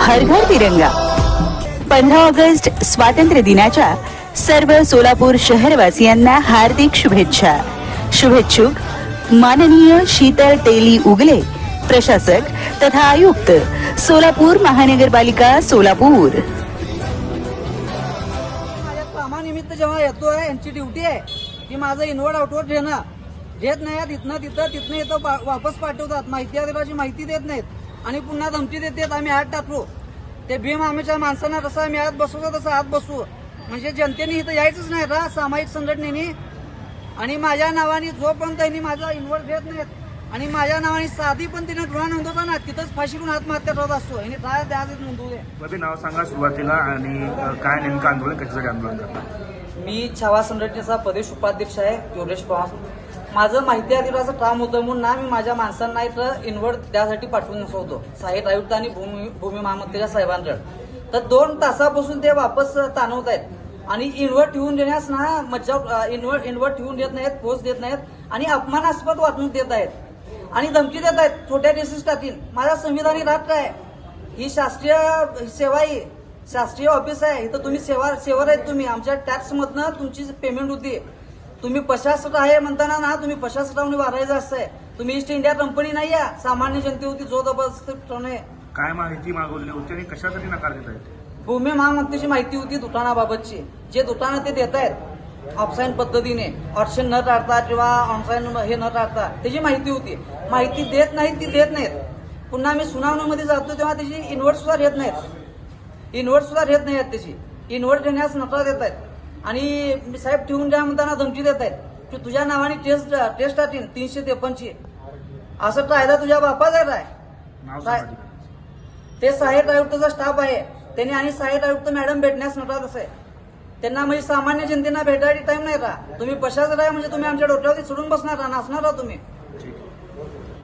हर घर तिरंगा. पंधरा ऑगस्ट स्वातंत्र्य दिनाच्या सर्व सोलापूर शहरवासियांना हार्दिक शुभेच्छा. शुभेच्छुक माननीय शीतल तेली उगले प्रशासक तथा आयुक्त सोलापूर महानगरपालिका सोलापूर. जेव्हा येतोय यांची ड्युटी आहे की माझं इनवर्ड आउटवर्ड घेणं. घेत नाही इथनं तिथं तिथनं इथं पा- वापस पाठवतात. माहिती अधिकाराची माहिती देत नाहीत. आणि पुन्हा धमकी देतात आम्ही आत टाकू. ते भीम आम्हीच्या माणसांना कसं आम्ही आत बसवतो तसं आत बसू. म्हणजे जनतेने इथं यायचंच नाही रा सामाजिक संघटनेने. आणि माझ्या नावाने जोपर्यंत त्यांनी माझा इन्व्हॉल्व घेत नाहीत आणि माझ्या नावाने साधी पण तिने गुन्हा नोंदवताना तिथंच फाशी करून आत्महत्या करत असतो. आणि काय द्याच नोंदवू दे नाव सांगा सुरुवातीला आणि काय नेमकं आंदोलन कशासाठी आंदोलन करतात मी छावा संघटनेचा प्रदेश उपाध्यक्ष आहे योगेश पवार. माझं माहिती अधिकाराचं काम होतं म्हणून ना मी माझ्या माणसांना इथं इन्व्हर्ट त्यासाठी पाठवून नसवतो साहेब आयुक्त आणि भूमी भूमी महामंत्र्याच्या साहेबांकडे. तर दोन तासापासून ते वापस ताणवत आहेत आणि इन्व्हर्ट ठेवून देण्यास ना मज्जाव इन्व्हर्ट इन्व्हर्ट ठेवून देत नाहीत पोच देत नाहीत आणि अपमानास्पद वागणूक देत आहेत. आणि धमकी देत आहेत छोट्या डिसीस टाकीन माझा संविधानिक राष्ट्र आहे. ही शासकीय सेवा ही शासकीय ऑफिस आहे इथं तुम्ही सेवा सेवर आहेत तुम्ही. आमच्या टॅक्स मधनं तुमची पेमेंट होती. तुम्ही प्रशासक आहे म्हणताना ना तुम्ही प्रशासकाने वारायचं असतंय तुम्ही ईस्ट इंडिया कंपनी नाही आहे. सामान्य जनतेवरती जो जबरदस्तपणे काय माहिती मागवली? होती आणि कशासाठी नकार देत आहेत भूमी महामंत्रीची माहिती होती दुकानाबाबतची जे दुकानं ते देत आहेत ऑफलाईन पद्धतीने. ऑप्शन न टाळता किंवा ऑनलाईन हे न टाळता त्याची माहिती होती. माहिती देत नाहीत ती देत नाहीत. पुन्हा मी सुनावणीमध्ये जातो तेव्हा त्याची इन्व्हर्ट सुद्धा घेत नाहीत. इन्व्हर्ट सुद्धा घेत नाहीत त्याची इन्व्हर्ट देण्यास नकार देत आहेत. आणि मी साहेब ठेवून द्या म्हणताना धमकी देत आहेत. की तुझ्या नावाने टेस्ट टेस्ट टाकीन तीनशे त्रेपन्नची. असं कायदा तुझ्या बापाचा आहे. काय? ते सहाय्यक आयुक्ताचा स्टाफ आहे. त्यांनी आणि सहाय्यक आयुक्त मॅडम भेटण्यास नकार आहे. त्यांना म्हणजे सामान्य जनतेना भेटायची टाइम नाही का तुम्ही प्रशासक आहे म्हणजे तुम्ही आमच्या डोक्यावरती सोडून बसणार नाचणार तुम्ही.